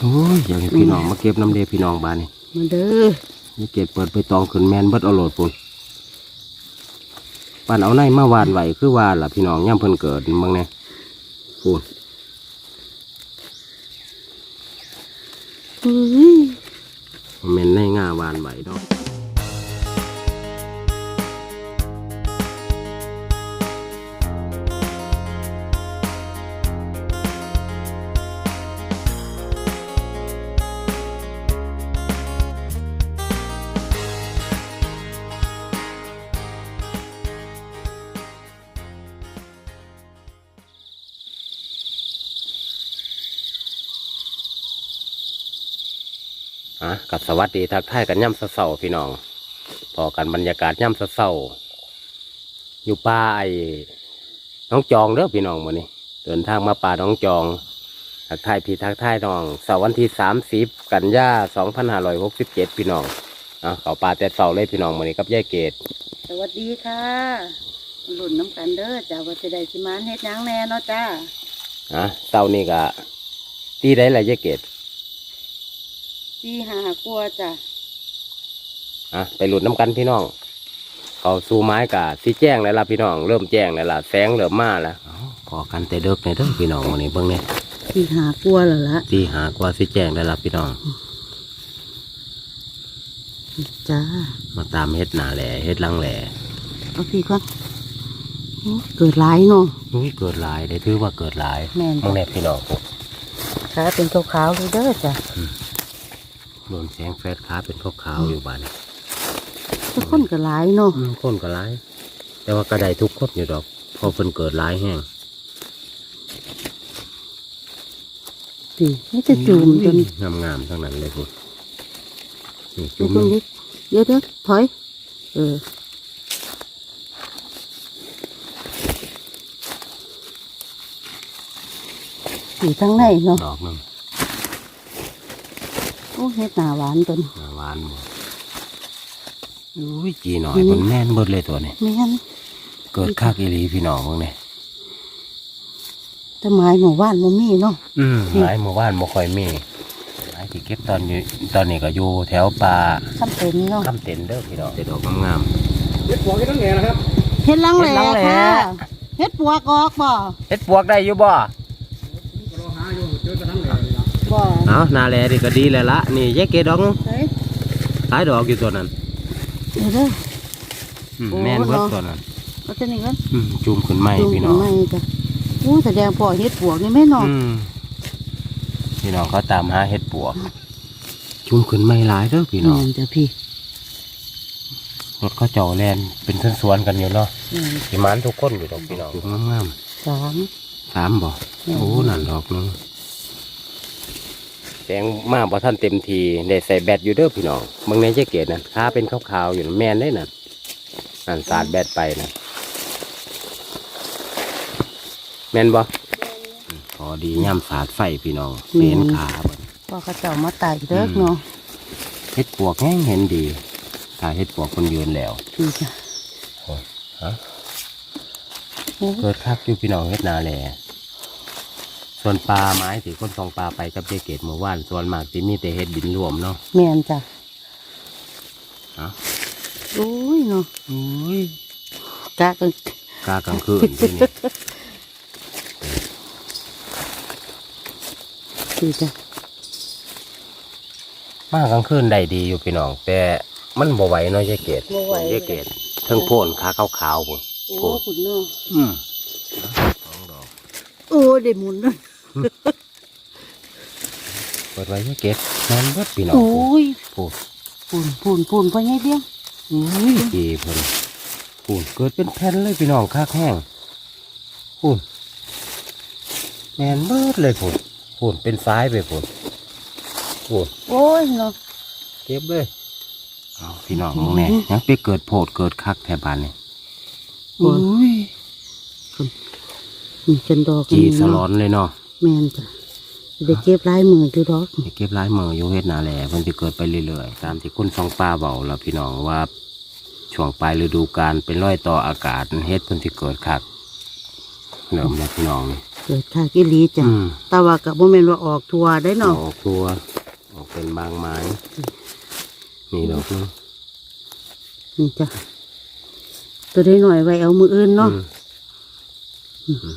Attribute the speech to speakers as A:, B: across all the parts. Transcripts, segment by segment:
A: โอ้ยอยากให้พี่น้องมาเก็บน้ำเดพี่น้องบ้านนี่
B: มาเด้อ
A: นี่เก็บเปิดไปตองขึ้นแมนเบิดเอาโหลดปุ่นปานเอาในมาวานไหวคือวานล่ะพี่น้องย่ำเพิ่นเกิดเมืองเนี่ยปุ่น
B: อุ้ย
A: แมนในง่าวานไหวเนาะอะกั วัสดีทักทายกันย่ำเศร้าๆพี่น้องพอกันบรรยากาศย่ำเศร้าๆอยู่ป่าไอ้น้องจองเด้อพี่น้องมื้อนี้เดินทางมาป่าน้องจอง ทักทายพี่ทักทายน้องเสาร์วันที่สามสิบกันยาสองพันห้าร้อยหกสิบเจ็ดพี่น้องอะเขาป่าแต่เสาเลยพี่น้องมื้อนี้กับยายเกด
B: สวัสดีค่ะหลุ่นน้ำกันเด้อจ้าว่าจะได้สิมานเฮ็ดหยังแน่เนาะจ้า
A: อะเสานี่ก็ตีได้ละยายเกด
B: ตีหากลัวจ้า
A: อะไปหลุดน้ำกันพี่น้องเขาสู้ไม้กะสีแจ้งแล้วล่ะพี่น้อง เริ่มแจ้งแล้วล่ะแสงเริ่มมาแล้วพอกันแต่เด็กเนี่ยเด้อพี่น้องวันนี้เบิ่งเนี่ย
B: ตีหากลัวแล้วล่ะ
A: ตีหากว่าสีแจ้งแล้วล่ะพี่น้อง
B: จ้า
A: มาตามเฮ็ดหนาแหล่เฮ็ดหลังแหล่
B: เอาพี่ก่อนโอ้เกิดหลายเนาะ
A: อุ้ยเกิดหลายได้ถือว่าเกิดหลาย
B: แม่น
A: มึงแน่พี่น้อง
B: ขาเป็นขาวๆเลยเด้อจ้า
A: โดนแสงแฟดขาเป็นขาวๆอยู่บ้านนี่
B: ทุกคนก็หลายเนาะ
A: อืมคนก็หลาย แต่ว่าก็ได้ทุกคนอยู่ดอกเพอเพิ่นเกิดหลายแห้ง
B: สินี่จะจูมจน
A: งามงามๆทั้งนั้นเลยพุ่นนี่
B: จู
A: จุ่
B: ม
A: ม
B: ตรงนี้เดี๋ยวเดี๋ยวถอย เออสีทั้งในเนาะ
A: ดอกหนึง
B: โอ้เฮ็ดหนาหวานจน
A: หน้าหวานบ่อุ้ยจีหน่อยมันแม่นเบิดเลยตัวนี้
B: ไม่งั้น
A: เกิดคักอีหลีพี่น้องพวกนี้
B: ต้นไม้หมู่บ้านมันมีเนาะ
A: อืมหลายหมู่บ้านบ่ค่อยมีหลายที่เก็บตอนอยู่ตอนนี้ก็อยู่แถวป่า
B: คำเป็นเนาะ
A: คำเต็นเด้อพี่น้องแต่ดอกงาม
C: เด็ดหัวกันตั้งแต่นะครับ
B: เฮ็ดลังแหล่
A: เฮ็ดลังแหล่
B: ค่ะเฮ็ดปัวกอกบ่
A: ๆเฮ็ดปวกได้อยู่บ่
B: บ่
A: เอานาแลนี่ก็ดีแล้วละนี่แยกเกดอกนึง
B: เฮ้ย
A: หลายดอกอยู่ตัวนั้น
B: เดี๋ยวเด้อ
A: อืม
B: โอ้
A: แม่นเบิด
B: เนาะ
A: ตัวนั้น
B: เอาตัวนี้ก่อน
A: อืมจุ่มขึ้นใหม่
B: จูง
A: พี่น้อง
B: ไม่จ้ะอู้แสดงพ่อเฮ็ดปวกนี่แม่เนาะ
A: อืมพี่น้องเขาตามหาเฮ็ดปวก จุ่มขึ้นใหม่หลายเด้อพี่น้อง
B: แม่นจ้ะพี่
A: รถเขาเจาะแลนเป็นสวนๆกันอยู่เนาะ
B: แม่น
A: สิมานทุกคนอยู่ดอกพี่น้องงาม
B: สาม
A: ๆสามบ่
B: แม่น
A: โอ้นั่นดอกนึง แสงมาบ่ทันเต็มทีได้ใส่แบตอยู่เด้อพี่น้องบางในแยกเกดนั่นขาเป็นขาวๆอยู่นั่นแม่นได้นั่นนั่นสาดแบตไปนะแม่นบ่อืมพอดีย่ำสาดไฟพี่น้องเห็นขาเบิด
B: พ่อเขาเจ้ามาตายเด้อเนาะ
A: เฮ็ดปวกแห้งเห็นดีถ้าเฮ็ดปวกคนยืนแล้ว
B: พี่จ้ะ
A: ฮะ
B: โอ้
A: เกิดคักอยู่พี่น้องเฮ็ดนาแหล่ ส่วนปลาไม้ที่คนสองปลาไปกับเจเกตเมื่อวานส่วนมากที่มีแต่เฮ็ดดินรวมเนาะ
B: แม่นจ้ะ
A: ฮะ
B: โอ้ยเนาะ
A: อุ้ย
B: กะกัน
A: กากลางคืนที่นี่
B: พี่จ้ะ
A: มากลางคืนได้ดีอยู่พี่น้อง แต่มันบ่ไหวเนาะเจเกตเจเกตเทั้งโพ่นขาขาวๆพุ่น
B: โอ้คุณเนาะ
A: อืมสองดอก
B: โอ้ได้หมุนเลย
A: เปิดไว้เจเกตนอนเบิดพี่น้อง
B: โอ้ย
A: พูด
B: ปูนปูนปูนพ่อใหญ่เบี้ยง
A: อุ้ยดีเพิ่นพูดเกิดเป็นแผ่นเลยพี่น้องคักแห้งพูดแมนเบิดเลยพูดพูดเป็นซ้ายไปพูดพูด
B: โอ้ยเนาะ
A: เก็บเลยเอาพี่น้องมึงแน่ยังไปเกิดโพดเกิดคักแถวบ้านนี่
B: โอ้ยมีจันดอก
A: จีสลอนเลยเนาะ
B: แม่นจ้ะเด็กเก็บลายมืออยู่ดอก
A: ไปเก็บหลายมืออยู่เฮ็ดนาแหล่เพิ่นสิเกิดไปเรื่อยๆตามที่คุณสองป้าเบาแล้วพี่น้องว่าช่วงปลายฤดูกาลเป็นร้อยต่ออากาศเฮ็ดเพิ่นสิเกิดคักเริ่มแล้วพี่น้องนี่
B: เกิดค่ะกิลีจ้ะ
A: อืม
B: แต่ว่ากับโมเมนว่าออกทัวร์ได้
A: อ
B: เนาะ
A: อกตัวออกเป็นบางไม้นี่ดอกนึง
B: นี่จ้ะตัวได้หน่อยไว้เอามืออื่นเนาะ
A: อืมอืม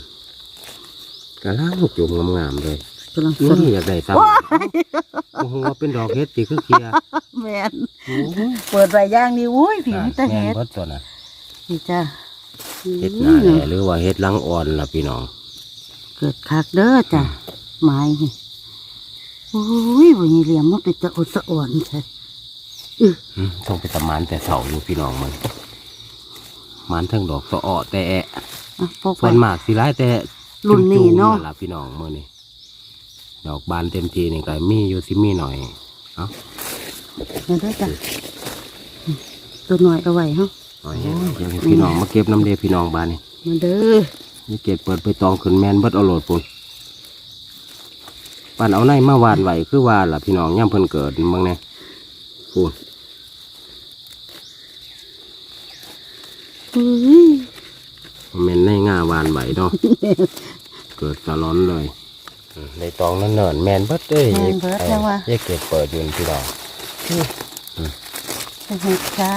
A: กระล่างจุ่มงามๆเลย
B: กำลังส
A: นี่
B: น
A: อยากได้ซ้ำโอ้โหว่าเป็นดอกเฮ็ดตีคือเคลียร์
B: แมน
A: โอ้ย
B: เปิดใบย่างนี่อุ้ยผีมิตร
A: แม่น
B: เฮ็ด
A: เบิดตัวน่ะ
B: นี่จ้ะ
A: เฮ็ดหน้าแหล่หรือว่าเฮ็ดลังอ่อนล่ะพี่น้อง
B: เกิดคักเด้อจ้ะไม้นี่โอ้ยวันนี้เหลี่ยมมันเป็นตะอดสะอ่อนใช่
A: อืมต้องไปตะมานแต่เสาอยู่พี่น้องมันมันทั้งดอกสะเออแต่แอะ
B: อะพกไป
A: ส่วนมากสิร้ายแต่
B: รุ่นนี้เนาะ
A: จุ่มๆล่ะพี่น้องมื้อนี้ดอกบานเต็มทีนี่ก็มีอยู่สิมีหน่อยเอ้า
B: มาเด้อจ้ะตัวหน่อยเอาไว้เฮา
A: หน่อยเฮ็ดเดี๋ยวให้พี่น้องมาเก็บน้ำเดพี่น้องบานนี่
B: มาเด้อ
A: นี่เกดเปิดไปตองขึ้นแมนเบิดเอาโหลดปุ่นปานเอาในมาวานไหวคือว่าล่ะพี่น้องย่ำเพิ่นเกิดมึงเนี่ยพูด
B: เฮ้ย
A: แมนในง่าวานไหวเนาะ เกิดสะร้อนเลยอืมในตองนั่นเนินๆแมนเบิดเอ้ย
B: แม่นเบิดจังวะ
A: เยเกดเปิดอยู่นี่พี่น้อง
B: เฮ็ดจ้า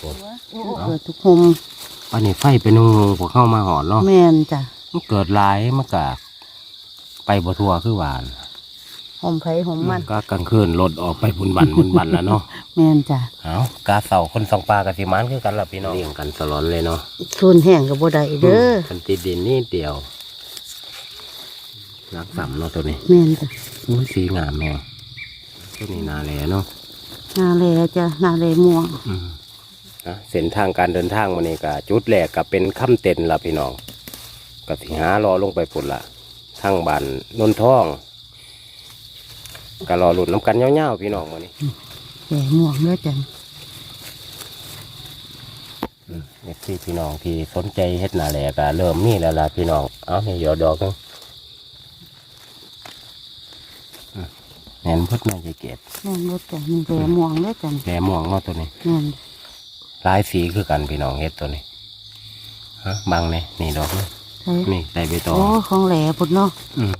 A: โอ้
B: โอ้ เกิดทุกมุม
A: ปานนี้ไฟเป็นงงๆพวกเข้ามาหอนเนาะ
B: แม่นจ้ะ
A: มันเกิดหลายมันกะไปบ่ทั่วคือหวาน
B: หอมไผหอมมัน
A: ก็กลางคืนรถออกไปบุญบันบุญบันแล้วเนาะ
B: แม่นจ้ะ
A: เอากาเสาคนสองปลากับสิมันคือกันล่ะพี่น้องเลี้ยงกันสลอนเลยเนาะ
B: ส่วนแห้งก็บ่ได้เด้อ
A: กันติดดินนี่เดียว รักสำเนาะตัวนี้
B: แม่นจ้ะ
A: อุ้ยสีงามแมงตัวนี้นาแหลเนาะ
B: นาแลจ้ะนาแลม่วง
A: อืมนะเส้นทางการเดินทางมันนี่ก็จุดแรกก็เป็นค่ำเต็นละพี่น้องก็สิหารอลงไปปุ่นละทางบ้านนนท่องก็รอหลุดน้ำกันเงี้ยวๆพี่น้องมันนี่
B: แก่ม่วงเด้อจ้ะ
A: เด็กที่พี่น้องที่สนใจเฮ็ดนาแหลก็เริ่มมีแล้วล่ะพี่น้อง เอานี่หยอดดอกนึงอืม แหนพุดน่าจะเก็บ
B: แม่นเด้อจ้ะมีแก่ม่วงเด้อจ้ะ
A: แหนม่วงเนาะตัวนี้
B: แม่น
A: หลายสีคือกันพี่น้องเฮ็ดตัวนี้ฮะบางนี่นี่ดอกนี่
B: ใช่
A: นี่ใส่ใบตอง
B: โอ้ของแหลพุ่นเนาะ
A: อืม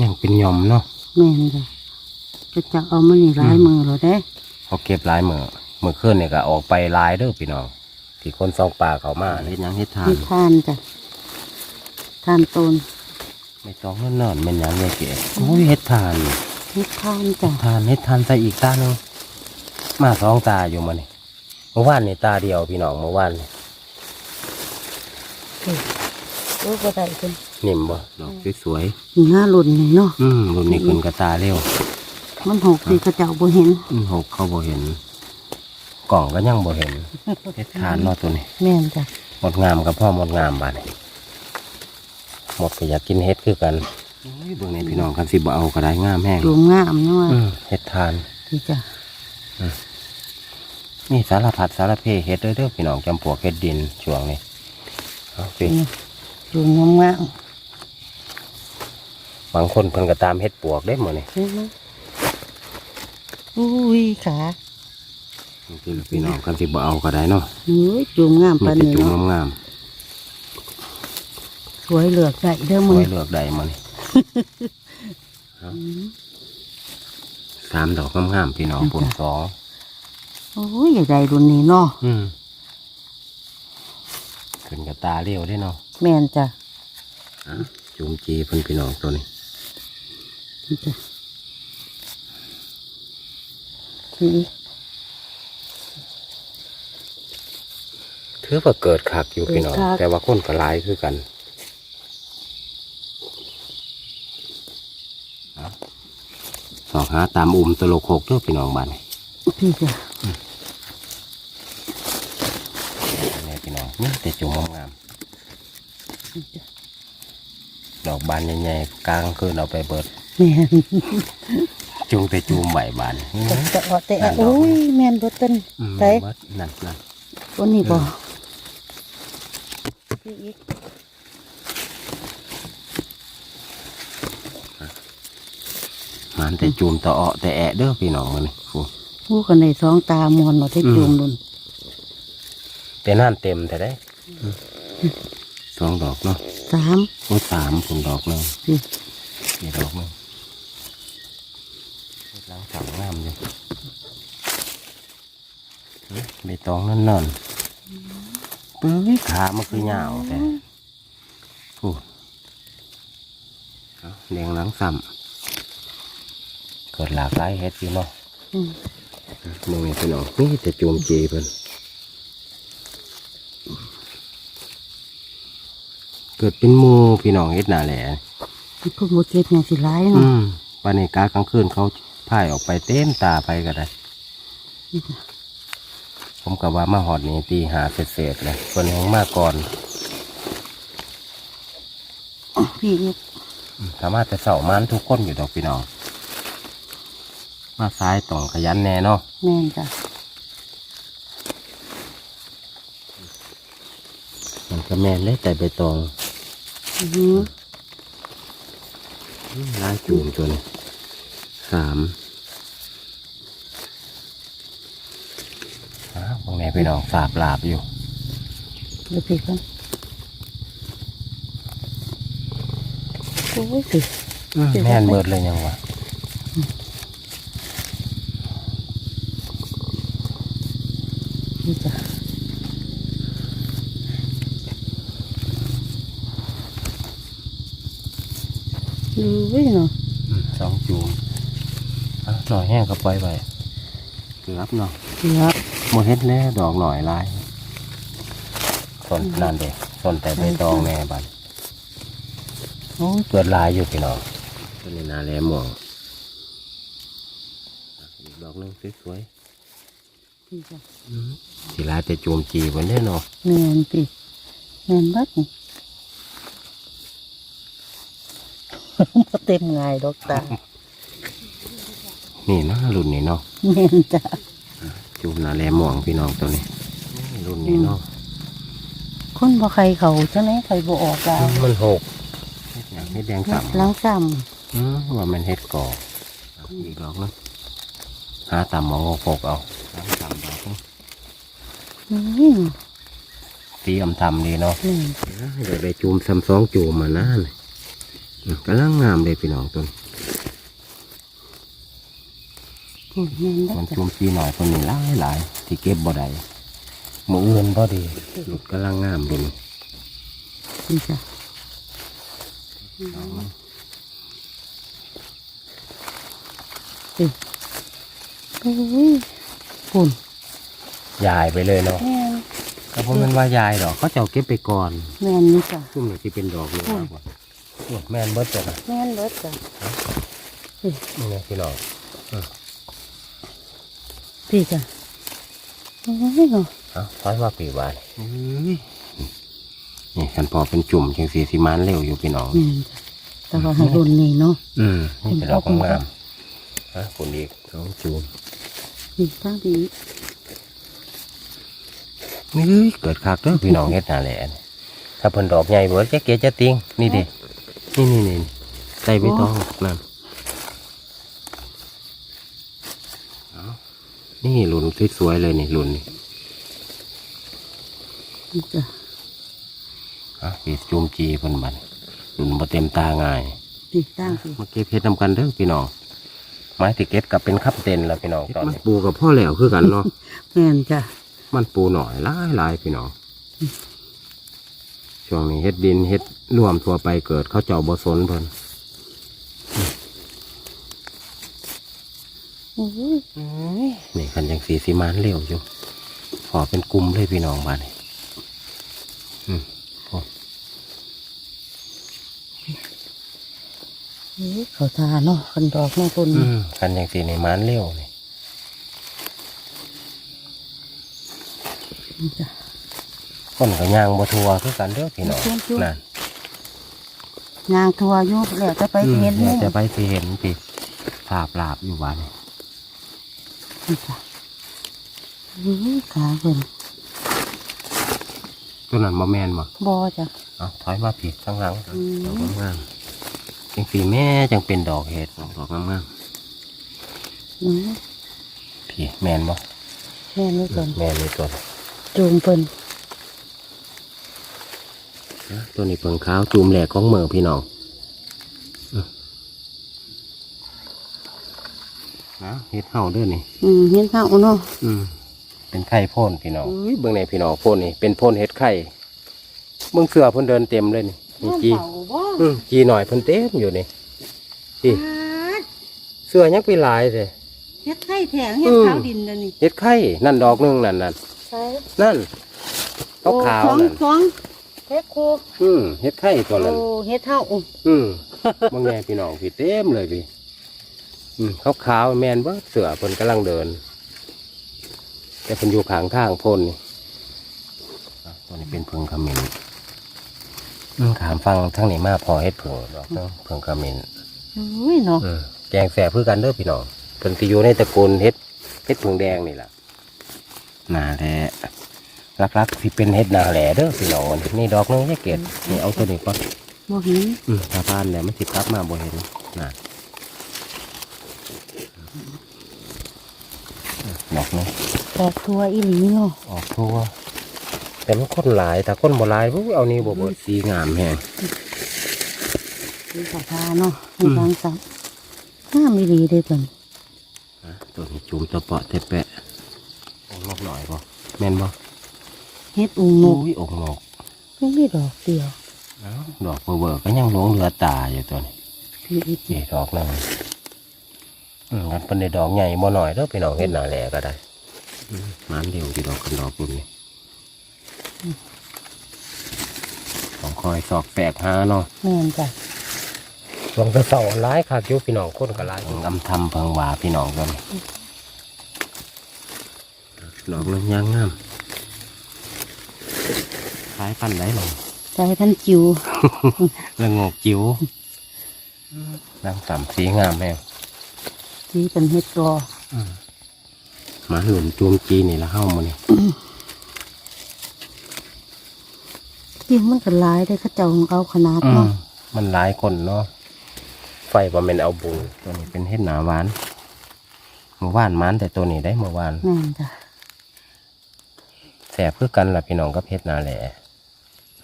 A: ยังเป็นหยอมเนาะ
B: แม่นจ้ะจะจะเอามานี่หลายมือแล้วเด้
A: เขาเก็บหลายมือมือขึ้นเนี่ยก็ออกไปหลายเด้อพี่น้องที่คนซองป่าเขามาเฮ็ดหยังเฮ็ดทาน
B: มีทานจ้ะทานต้น
A: ไม่ต้องเงินนอนแม่นหยังเนี่ยเก๋โอ้ยเฮ็ดทาน
B: มีทานจ้ะ
A: ทานเฮ็ดทานใส่อีกตาหนึงมาสองตาอยู่มานี่เมื่อวานนี่ตาเดียวพี่น้องเมื่อวานนี่
B: โอ้ก็ได้จ้ะ
A: นิ่มบ่ดอกสวย
B: มีหน้าหล่นนี่เนาะ
A: ๆอืมรุ่นนี้ขึ้นกระตาเร็ว
B: มันหกสิกระเจ้าบ่เห็น
A: อืมหกเขาบ่เห็น กล่องก็ยังบ่เห็นเฮ็ดทานเนาะตัวนี้
B: แม่นจ้ะ
A: หมดงามกับพ่อหมดงามบาดนี้ หมดก็อยากกินเฮ็ดคือกันโอ้ยเบิ่งในพี่น้องกันสิบ่เอาก็ได้งามแห้ง
B: จูงงามเนาะ
A: อืมเฮ็ดทาน
B: ที่จ้ะ
A: มีสารพัดสารเพเฮ็ดเด้อเด้อพี่น้องจำพวกเฮ็ดดินช่วงนี้เอาสิ
B: นี่จูงงามงาม
A: บางคนเพิ่นก็ตามเฮ็ดปวกได้หมดนี่
B: เห็นไหมอุ้ยขา
A: พี่พี่น้องกันสิบ่เอาก็ได้เนาะ
B: เฮ้ยจูงงาม
A: มี
B: ปาน
A: แต่
B: นี้
A: จุ่ม
B: เนาะ
A: งาม
B: ส วยเหลือกได้เด้อ
A: ๆ
B: มึง
A: ไว้เลือกได้หมดนี่เอาสามดอกงามๆพี่น้องปุ่นสอง
B: โอ้ยอย่าได้รุ่นนี้เนาะ
A: อืมขึ้นกับตาเลี้ยวได้เนาะ
B: แม่นจ้ะ
A: อะจุ่มจีเพิ่นพี่น้องตัวนี้
B: นี่จ้ะนี่
A: ถือว่าเกิดคักอยู่พี่น้อง แต่ว่าคนก็หลายคือกันเอาสอง หาตามอุ้มตะโลกหกเด้อพี่น้องบ้านนี่
B: พี่จ้ะ
A: นี่พี่น้องนี่แต่จุ่มงาม
B: นี่จ้ะ
A: ๆดอกบานใหญ่ๆกลางคืนเอาไปเบิด
B: แม่น
A: จุงแต่จุ่มใบบาน
B: จะจะเอาแต่โอ้ยแม่นเบ่ต้น
A: อืม
B: ไป
A: เบิดนั่นนั่น
B: วันนี้บ่พี่อีก
A: มันแต่จุ่มตะเออแต่แอะเด้อพี่น้องมันนี่โอ้
B: ผู้กันในสองตามอนมาที่จูงนุ่น
A: แต่นั่นเต็มแต่ได้สองดอกเนาะ
B: สาม
A: โอ้ยสามผมดอกหนึง
B: สี่
A: นี่ดอกหนึงเฮ็ดล้างถังงามเลยใบตองนั่นนอนๆปื้ยขามันคือยาวแต่โอ้เอาแดงหลังซ้ำเกิดหลากหลายเฮ็ดอยู่เนาะ
B: อืม
A: มองนี่พี่น้องนี่แต่โจมจีเพิ่นเกิดเป็นหมูพี่น้องเฮ็ดหนาแหละ
B: ที่พวกโมเก็บอย่างสิร้าย
A: อื
B: เนาะ
A: มวันนี้กากลางคืนเขาพายออกไปเต้นตาไปก็ได้
B: นี่จ้ะ
A: ผมกับว่ามาหอดนี่ตีหาเศษๆเลยคนแหงมาก่อน
B: พี่เอ็ด
A: อืมสามารถจะเสามันทุกคนอยู่ดอกพี่น้อง มาซ้ายต้องขยันแน่เนาะ
B: แม่นจ้ะ
A: มันก็แม่นได้แต่ใบตอง
B: อือหือ
A: อืมลายจูมตัวนี้สามอ้าวพวกนี้พี่น้องสาบลาบอยู่
B: เดี๋ยวพี่ก่อนโอ้ยสิ
A: แม่นเบิดเลยยังวะ
B: นี่จ้ะดูไว้เนาะ
A: อืมสองจูมอะหน่อยแห้งก็ปล่อยไปเกือบเนาะ
B: ครับ
A: โมเฮ็ดแล้วดอกหน่อยลายส่วนนั่นเด็กส่วนแต่ใบตองแม่บันโอ้ยเกิดลายอยู่พี่น้องตัวนี้นาแลหมองอีกดอกหนึงสวย
B: พี่จ้ะ
A: ๆ สีลายแต่จูมจีบนได้เนาะ
B: แม่นพี่แม่นบัดนี่บ่เต็มง่ายดอกตา
A: นี่นะรุ่นนี้เนาะ
B: แม่นจ้ะ
A: จูมนาแลหมองพี่น้องตัวนี้ รุ่นนี้เนาะ
B: คนบ่ใครเขาจังไหนใครบ่ออกดาว
A: มันหกเฮ็ดหยังเฮ็ดแดง
B: หลั
A: ต่ำ
B: งซ้
A: อืมว่ามันเฮ็ดก่อเอาอีกดอกนึง หาต่ำมองหกเอาหาต่ำดอกนึงำ
B: อืม
A: สีอำทำดีเนาะ
B: แม่น
A: เดี๋ยวได้จูมซ้ำสองจูมมานะนี่อืมกำลังงามเลยพี่น้องตัวนี้
B: อืมแม่นบั
A: มัน
B: ดจ้ะ
A: จูมสีหน่อยตัวนี้หลายหลายที่เก็บบ่ได้หมูอื่นบ่ดีหลุดกำลังงามเลย
B: นี่จ้ะอืมโอ้ย ปุ่น
A: ยายไปเลยเนาะ
B: แม่น
A: แต่พวกมันว่ายายดอกเขาจะเอาเก็บไปก่อน
B: แม่นนี่จ้ะ
A: ซุ่มนี่ที่เป็นดอกอยู่มากกว่าโอ้ยแม่นเบิดจ้ะนะ
B: แม่นเบิดจ้ะ
A: นี่ไงพี่น้อง
B: พี่จ้ะโอ้ยเนาะ
A: เอาถอยว่าปีบานนี่ขันพอเป็นจุ่มจังสีสิมานเร็วอยู่พี่น้อง
B: แม่นจ้ะแต่ว่าให้รุ่นนี้เนาะ
A: อืมนี่เป็นดอกงามๆ ฮะคนอีกสองจูม
B: นี่ตั้งดี
A: นี่เกิดคักเด้อพี่น้องเฮ็ดหนาแหละนี่ถ้าเพิ่นดอกใหญ่เบิดจะเกะจะติงนี่ดินี่นี่นี่ใส่ใบตองนั่นเอานี่หลุนสวยๆเลยนี่หลุนนี่
B: นี่จ้ะ
A: อะปีจูมจีเพิ่นบัดหลุนบ่เต็มตาง่าย
B: นี่ตั้งดี
A: มาเก็บเฮ็ดนำกันเด้อพี่น้อง ไม้ที่เก็บกับเป็นคับเต็นแล้วพี่น้องตอนนี้ปูกับพ่อแล้วคือกันเนาะ
B: แม่นจ้ะ
A: มันปูหน่อยหลายหลายพี่น้องช่วงนี้เฮ็ดดินเฮ็ดร่วมทั่วไปเกิดเขาเจ้าบ่สนเพิ่น
B: โอ้ย
A: นี่คันยังสีสีมานเร็วอยู่ขอเป็นกลุ่มเลยพี่น้องบ้านนี้อืมโอ้
B: เอ้ยเขาทาเนาะคันดอกเนาะต้น
A: อืมคันยังสีในมานเร็วนี่
B: นี่จ้ะ
A: คนก็ย่างบ่ทัวคือกันเด้อพี่น้อง
B: ชวนชวน
A: นั่น
B: ยางทัวอยู่แล้วจะไป
A: อืม
B: เห็น
A: เดี๋
B: มุ
A: ยว
B: ม
A: จะไปสิเห็นพี่ภาพลาบอยู่บ้านนี้
B: นี่จ้ะโอ้ยขาเพิ่น
A: ตัวนั้นบ่แม่นบ่
B: บ่จ้ะ
A: เอาถอยมาพี่ข้างหลัง
B: อืม
A: ดอกงามๆ จังสีแม่จังเป็นดอกเห็ดดอกงาม
B: อืม
A: ๆพี่แม่นบ่
B: แม่นี่ก่อน
A: แม่นนี่ตัว
B: จูงเพิ่น
A: นะตัวนี้เพิงขาวจูมแหลกของเมืองพี่น้องอืมนะเฮ็ดเห่าเด้วยนี่
B: อืมเห็นเท่าเนาะ
A: อืมเป็นไข่พ่นพี่น้องอุ้ยเบื้องในพี่น้องพ่นนี่เป็นพ่นเฮ็ดไข่เบื้องเสือเพิ่นเดินเต็มเลยนี่ นี่จี
B: เผาบ่
A: อืมจีหน่อยเพิ่นเต็มอยู่นี่ นี่ เสือยังไปหลายเลย
B: เฮ็ดไข่แถงเฮ็ด
A: อืม
B: ขาวดินนั่นนี่
A: เฮ็ดไข่นั่นดอกหนึงนั่นนั่น
B: ใช่
A: นั่นขาวขาว
B: โอ้สอง
A: นั่น
B: สองเฮ็ดโค
A: อืมเฮ็ดไข่ตัว
B: โอ้
A: นั้น
B: เฮ็ดเท่าโอ้
A: อืมบางแง่พี่น้องพี่เต็มเลยพี่อืมขาวขาวๆแมนเบ่เสือเพิ่นกำลังเดิน แต่เพิ่นอยู่ข้างทางพ่นนี่อะตัวนี้เป็นเพิงขมิ้น อืมขามฟังทั้งนี้มาพอเฮ็ดเพิงดอกเนาะเพิงขมิ้น
B: โอ้ยเนาะ
A: อืมแกงแสบคือกันเด้อพี่น้องเพิ่นสิอยู่ในตระกูลเฮ็ดเฮ็ดเพิงแดงนี่ล่ะหนาแหละรักๆที่เป็นเฮ็ดหนาแหล่เด้อพี่น้องนี่ดอกหนึงแยกเกตนี่เอาตัวนี้ก่อน
B: บ่เห็น
A: อืมถ้าพานเนี่ยมันสิกลับมาบ่เห็นน่ะดอกนี้
B: ออกทัวอีหลีเนาะ
A: ออกทั่ว แต่มันคนหลายถ้าคนบ่หลายปุ๊บเอานี่บ่เบิดสีงามแฮง
B: มีสาขาเนาะมีบางสังงามอีหลีเด้อเพิ่น
A: อะตัวนี้จุ่มตะเปาะเตะแปะองนกหน่อยบ่แม่นบ่
B: เฮ็ดอุ้งน
A: โอ้
B: ก
A: ยองนก
B: ยังมีดอกเดียว
A: เอ้าดอกเบอร์ๆก็ยังหลงเหลือตาอยู่ตัวนี้
B: พี่อีก
A: นี่ดอกนึงอืมมันเป็นได้ดอกใหญ่บ่หน่อยเด้อพี่น้องเฮ็ดหน้าแหล่ก็ได้อืมมันเดียวที่ดอกกันดอกปุ่นนี่ ต้องคอยสอกแปลกหาเนาะ
B: แม่นจ้ะ
A: หลวงตาเสาหลายคักอยู่พี่น้องคนก็หลายกำทำเพิงหวาพี่น้องกันดอกนึงยังงามคล้ายพันธุ์ไหนหรอ
B: ใจท่านจิว
A: ละงกจิ๋วน้ำต่ำสีงามแม่ง
B: ที่เป็นเฮ็ดรอ
A: หมาหลุมจูมจีนี่ละเฮ้ามานี่
B: จริงมันก็หลายได้อเขาเจ้าของเอาขนาด
A: อืม
B: เนาะ
A: มันหลายคนเนาะไฟว่าเป็นเอาบุญตัวนี้เป็นเห็ดหนาหวานเมื่อวานมันแต่ตัวนี้ได้เมื่อวาน
B: แม่นจ้ะ
A: แสบคือกันล่ะพี่น้องกับเห็ดหนาแหล่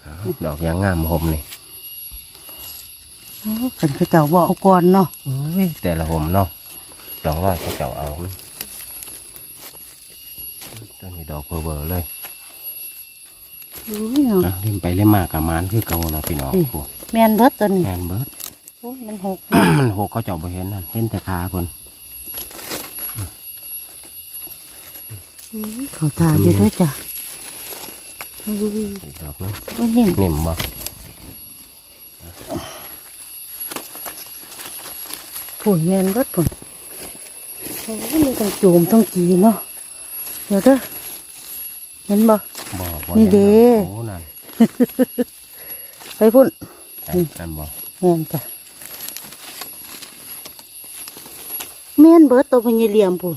A: อ้าวดอกยางงามหมนี่
B: โอ้เพิ่นเขาเจ้าบ่เอาก่อนเนาะ
A: อุ้ยแต่ละหมเนาะดอกร้อยเขาเจ้าเอามันตัวนี้ดอกเบอร์ๆเลย
B: อุ้ยเนาะ
A: อะเล่นไปเล่นมากกับมันคือเก่าเนาะพี่น้อง
B: อืม
A: โอ้
B: แม่นเบิดตัวนี้
A: แมนเบิร์ด
B: โอ้ยมันหก
A: มันหกเขาเจ้าบ่เห็นนั่นเห็นแต่ขาคน
B: อุ้ยเขาทาอยู่ด้วยจ้ะอุ้ย
A: อีกดอกนึง
B: โอ้ยนิ่ม
A: นิ่มบ่
B: ผุ่นแม่นเบิดผุ่นโอ้ยมีทั้งจูมทั้งจีเนาะเดี๋ยวเด้อ เห็นบ่
A: บ่บ่
B: นี่เด้
A: โอ้นั่น
B: ไปพุ่น
A: นั่นบ่
B: แม่นจ้ะแม่นเบิดตัวพญเหลี่ยมพุ่น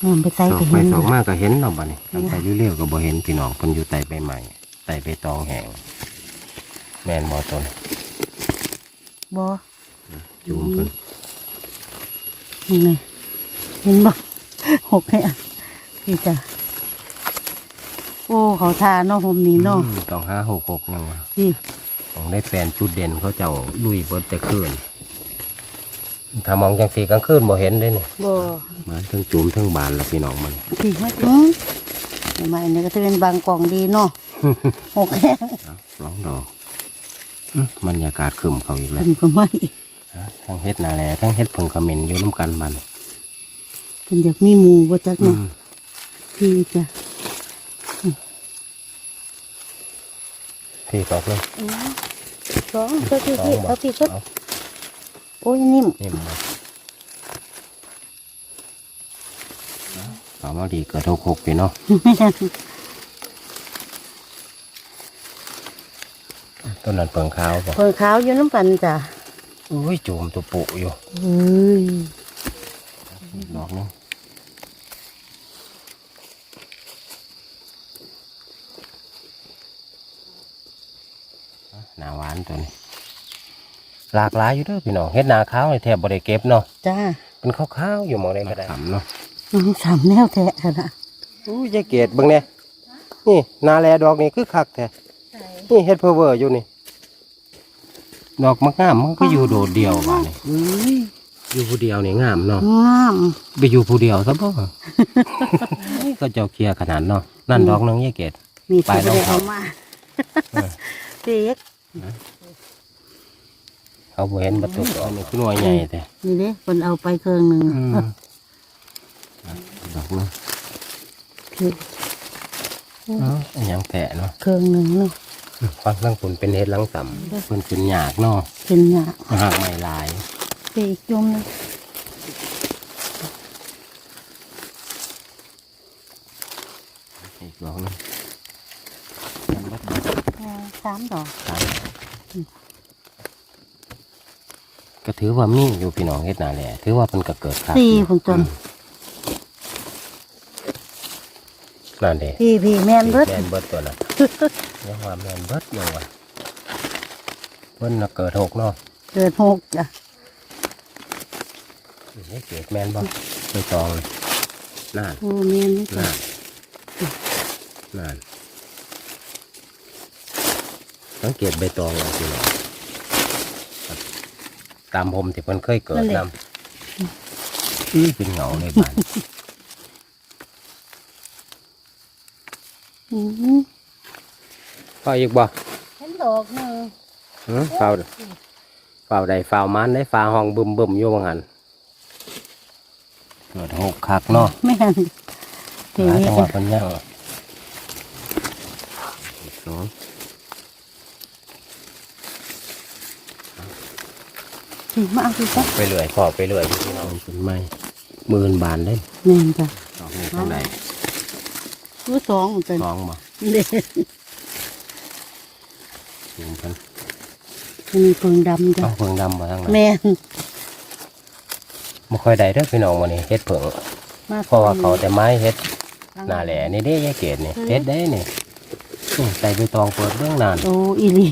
B: แม่นไปใส่
A: สอ
B: ก็
A: กไป
B: เห็น
A: สอก
B: จ้ะ
A: มากก็เห็นเนาะบัดนี้ทำไปเรื่อยๆก็บ่เห็นพี่น้องเพิ่นอยู่ใต้ใบใหม่ใต้ใบตองแห้งแม่นบ่ต้น
B: บ่
A: จูมเพิ่น
B: นี่ไงเห็นบ่หกให้อะพี่จ้ะ โอ้เขาทาเนาะผมนี่เนาะ
A: อืมต้องห้าหกหกยังวะ
B: พี่
A: ต้องได้แฟนจุดเด่นเขาเจ้าลุยเบิดแต่คืนถ้ามองจังสีกลางคืนบ่เห็นเลยนี่
B: บ่
A: มันทั้งจุ่มทั้งบานละพี่น้องมัน
B: พี่มาถึงใหม่นี่ก็จะเป็นบางกล่องดีเนาะหกแค่
A: เอาสองดอกอื้อบรรยากาศคึมเขาอีกแล้ว
B: เป็นก็ไม่
A: ฮะทั้งเฮ็ดนาแลทั้งเฮ็ดผงขมิ้นอยู่น้ำกันมัน
B: เป็นอยากมีหมูบ่จัก
A: อื
B: เนาะ
A: ม
B: พี่จ้ะ
A: พี่ตอกเลย
B: สองเจ้าพี่
A: สอง
B: พี่
A: บ่
B: เอาพี่ชุด
A: เอา
B: โอ้ยนิ่ม
A: นี่มันเอามาดีเกิดหกหกพี่เนาะ
B: ไม่ได้
A: ต้นนั้นเปิงขาวป่ะ
B: คนขาวอยู่น้ำปันจ้ะ
A: อุ้ยจุ่มตัวปุอยู่
B: เฮ้ย
A: ดอกนึงาหวานตัวนี้ หลากหลายอยู่เด้อพี่น้องเฮ็ดนาขาวนี่แทบบ่ได้เก็บเนาะ
B: จ้า
A: เป็นขาวๆอยู่หมองใดก็ได้เนาะ
B: น้องสามแนวแท้ขนาด
A: อู้ยายเกดเบิ่งแน่นี่นาแลดอกนี่คือคักแท้นี่เฮ็ดเพอเวอร์อยู่นี่ ดอกมะงามมันก็อยู่โดดเดียวบ้านี่
B: อุ้ย
A: อยู่ผู้เดียวนี่งามเนาะ
B: งาม
A: ไปอยู่ผู้เดียวซะบ่ ก็เจ้าเคลียร์ขนาดเนาะนั่นดอกนึงยายเกด
B: มี
A: ไป
B: ตัว
A: น้อง
B: ได้
A: เขา
B: เอามาเด็ก
A: เขาบ่เห็นประตูดอกนี่คือหน่วยใหญ่แต่
B: นี่เด้คนเอาไปเครื่องหนึ่ง
A: อืมดอกนึง
B: คือ
A: เอ้าอันหยังแตะเนาะ
B: เครื่องหนึ่งเนาะ
A: ฟังทั้งผลเป็นเฮ็ดหลังต่ำมันเป็นหยากเนาะ
B: เป็นหยา
A: หากไม่ลาย
B: เด็กจุ่มเลย
A: อีกดอกนึง
B: อ่า สามดอก
A: ครับก็ถือว่ามีอยู่พี่น้องเฮ็ดนาแหละถือว่ามันก็เกิดครับ
B: สี่ผลจน
A: นั่นเด้
B: พี่พี่แม่นเบิด
A: แมนเบิดตัวน่ะยังว่าแมนเบิดยังว่าเพิ่นน่ะเกิดหกเนาะ
B: เกิดหกจ้ะ
A: นี่เกิดแมนบ่ไปตองนั่น
B: โอ้แม่นนี่จ้ะ
A: นั่นนั่น สังเกตใบตองเอาพี่น้องตามผมที่เพิ่นเคยเกิดนำอื้อเป็นเหงาเลยบ้าน
B: อืม
A: พออีกบ่
B: เห็นดอกหนึ่ง
A: หือฝ้าวฝ้าวใดฝ้าวมันได้ฝ้าห้องบึมบึมๆอยู่ว่างั้นเกิดหกคักเนาะ
B: แม่นที
A: หา
B: นี้
A: จังหวะเพิ่นยังอีกสอง
B: ถึง มาเอาสิจ้ะ
A: ไปเรื่อยพอไปเรื่อยอยู่พี่น้องเป็นไม้หมื่นบานได้
B: แม่นจ้ะ
A: ดอกนี้เท่าไหร่
B: รู้สองเป็น
A: สองบ่
B: เด็ก
A: สูงกัน
B: มีเพิงดำจ้ะ
A: ต้องเพิ่งดำมาทั้งนั้น
B: แม่น
A: บ่ค่อยได้เด้อพี่น้องวันนี้เฮ็ดเพิ่ง
B: มาก
A: เพราะว่าเขาแต่ไม้เฮ็ดหน้าแหล่นี่เด้ยายเกดนี่เฮ็ดได้นี่นี่ใส่ใบตองเปิดเบื้องนาน
B: โอ้อีหลี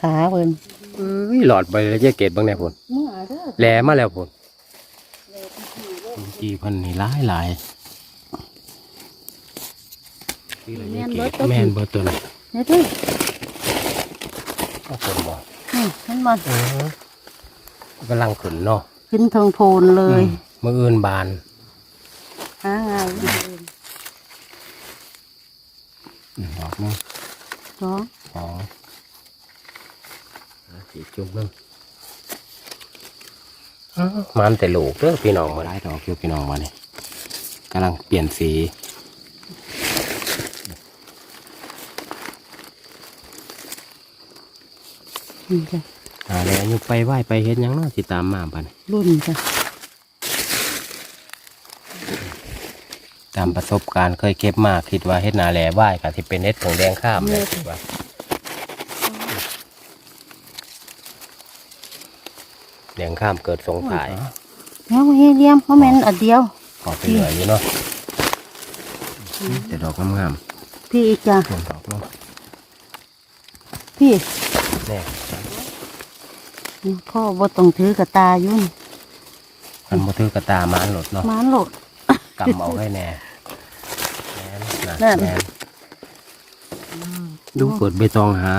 B: ขาเพิ่น
A: เอ้ยหลอดไปเลยยายเกดเบิ่งแน่พุ่น
B: เมื่อเด้อ
A: แหลมาแล้วพุ่นจีเพิ่นนี่หลายหลายแม่นเบิดตัวนี้
B: เนี่ยเด้อ
A: เอาคนบ่
B: นี่เห็นมัน
A: เออกำลังขึ้นเนาะ
B: ขึ้นทางโพนเลย
A: มืออื่นบาน
B: หาง่าย
A: ดอกนึง
B: สอง
A: สอง สีจุ่มนึงอ้าวมันแต่ลูกเด้อพี่น้องมาได้ดอกอยู่พี่น้องมานี่กำลังเปลี่ยนสี
B: นี่จ้ะ
A: อะไรอยู่ไปไหวไปเฮ็ดหยังเนาะสิตามมาบัดน
B: รุ่นจ้ะ
A: ตามประสบการณ์เคยเก็บมาคิดว่าเฮ็ดนาแหล่ไหวกับที่เป็นเฮ็ดผงแดงข้ามเลยคิดว่า แดงข้ามเกิดสงสัย
B: แล้วเฮียเลียมเพราะแม่นอันเดียว
A: ขอไปเหลืออยู่เนาะแต่ดอกงาม
B: พี่อีกจ้ะ
A: ๆส่วนดอกเนาะ
B: พี่
A: แน่
B: พ่อบ่ต้องถือกระตาอยุ่น
A: มันบ่ถือกระตามาอันหลดเนาะ
B: มานโหลด
A: กำเอาให้แน่แน่น
B: นั่
A: นะ
B: น
A: แน่นดูเปิดใบตองหา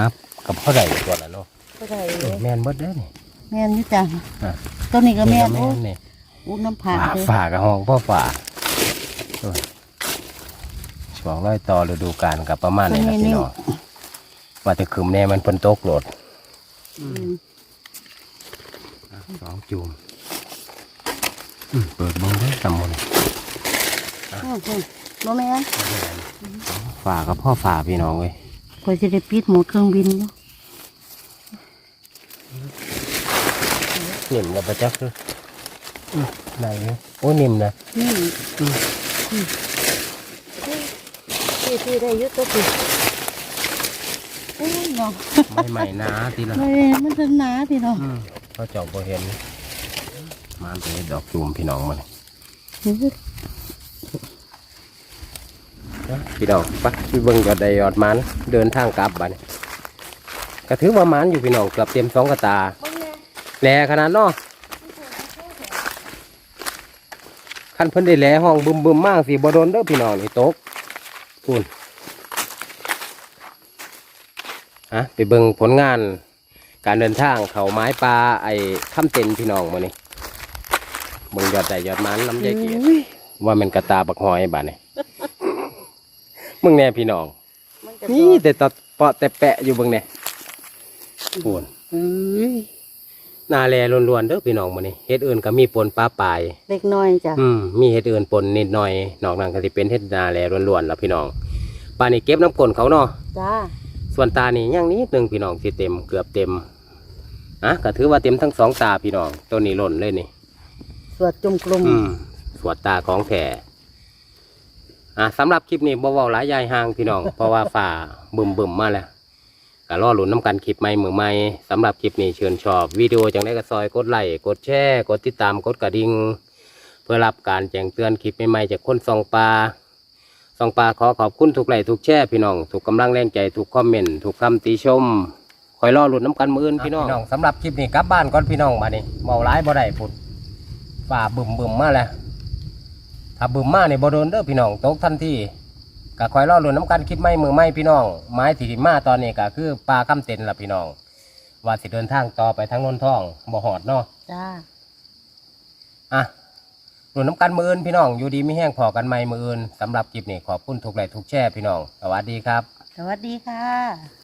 A: กับพ่อใดตัวละเนาะ
B: ก็ได้
A: แม่นเบิดเด้อนี่
B: แม่นอยู่จ้ะ
A: อะ
B: ตัวนี้ก็แม่น
A: แม่
B: โอ้
A: นนี่
B: อุ้น้ำผา
A: ฝา
B: เลย
A: ฝากระห้องพ่อฝาโอ้ยช่วงร้อยต่อฤดูกาลกับประมาณนี้นะพี่น้องว่าจะคืมแน่มันเพิ่นตกโหลด
B: อืม
A: สองจูมอืมเปิดเบิ้งได้อตำมน
B: อืมอืมบ่แม่น
A: ฝากับพ่อฝาพี่น้องเว้ย
B: ข่อยสิได้ปิดหมดเครื่องบินอยู่
A: นิ่มแล้วประจักษ์คืออืมไหนเนี่ยโอ้นิ่มนะ
B: นี่อืมอืมพี่พี่ได้ยุตัวพี่โอ้ยเนาะ
A: ไม่ใหม่นะทีละ
B: ไม่มันจะหนาพี่น้อง
A: อืมพอเจอบพเห็นมันเป็นดอกจูมพี่น้องมันะพี่น้องไปพี่เบิ้งยอดใดยอดมันเดินทางกลับบ้านก็ถือว่ามันอยู่พี่น้องเกือบเต็มสองกระตา แหล่ขนาดเนาะคันเพิ่นได้แหล่ห้องบึมบึมๆมากสิบ่โดนเด้อพี่น้องนี่ตกคุณฮะไปเบิ่งผลงาน การเดินทางเขาไม้ปลาไอ้ข้ามเต็นพี่น้องมานี่เบิ่งยอดใดยอดมันลำไยเกียรติว่ามันกระตาบักหอยบาดนี่มึงแน่พี่น้อง
B: มันก็
A: นี่แต่ตอเปาะแต่แปะอยู่เบิ่งเนี่ยปวน
B: เอ้ย
A: นาแลล้วนๆเด้อพี่น้องมานี่เฮ็ดอื่นก็มีปนปลาปลาย
B: เล็กน้อยจ้ะ
A: อืมมีเฮ็ดอื่นปนนิดหน่อยนอกนั้นก็สิเป็นเฮ็ดนาแลล้วนๆแล้วพี่น้องป่านนี้เก็บน้ำกลนเขาเนาะ
B: จ้า
A: ส่วนตานี่ยังนิดนึงพี่น้องสิเต็มเกือบเต็มอะก็ถือว่าเต็มทั้งสองตาพี่น้องตัวนี้หล่นเลยนี่
B: สวดจุ่มกลุ่ม
A: อืมสวดตาของแท้อะสำหรับคลิปนี้บ่เว้าหลายยายห่างพี่น้อง เพราะว่าฝ่าบึมบึมๆมาแล้ว ก็รอหลุนน้ำกันคลิปใหม่มือใหม่สำหรับคลิปนี้เชิญชอบวิดีโอจังได้ก็ซอยกดไลค์กดแชร์กดติดตามกดกระดิ่งเพื่อรับการแจ้งเตือนคลิปใหม่ๆจากคนส่องปลาส่องปลาขอขอบคุณทุกไลค์ทุกแชร์พี่น้องทุกกำลังแรงใจทุกคอมเมนต์ทุกคำติชมคอยรอหลุนน้ำกันมืออื่นพี่น้องสำหรับคลิปนี้กลับบ้านก่อนพี่น้องมานี่เมาร้ายบ่ได้พุดฝ่าบึมบึมๆมาแล้วถ้าบึมมาเนี่ยบ่โดนเด้อพี่น้องตกทันที ก็คอยรอลุ้นน้ำกันคลิปไม่มือไม่พี่น้องไม้ที่มาตอนนี้ก็คือปลาข้ามเต็นล่ะพี่น้อง ว่าสิเดินทางต่อไปทางนนท่องบ่หอดเนาะ
B: จ้า
A: อะลุ้นน้ำกันมืออื่นพี่น้อง อยู่ดีไม่แห้งพอกันไหมมืออื่นสำหรับคลิปนี้ขอบคุณทุกไลค์ทุกแชร์พี่น้อง สวัสดีครับ
B: สวัสดีค่ะ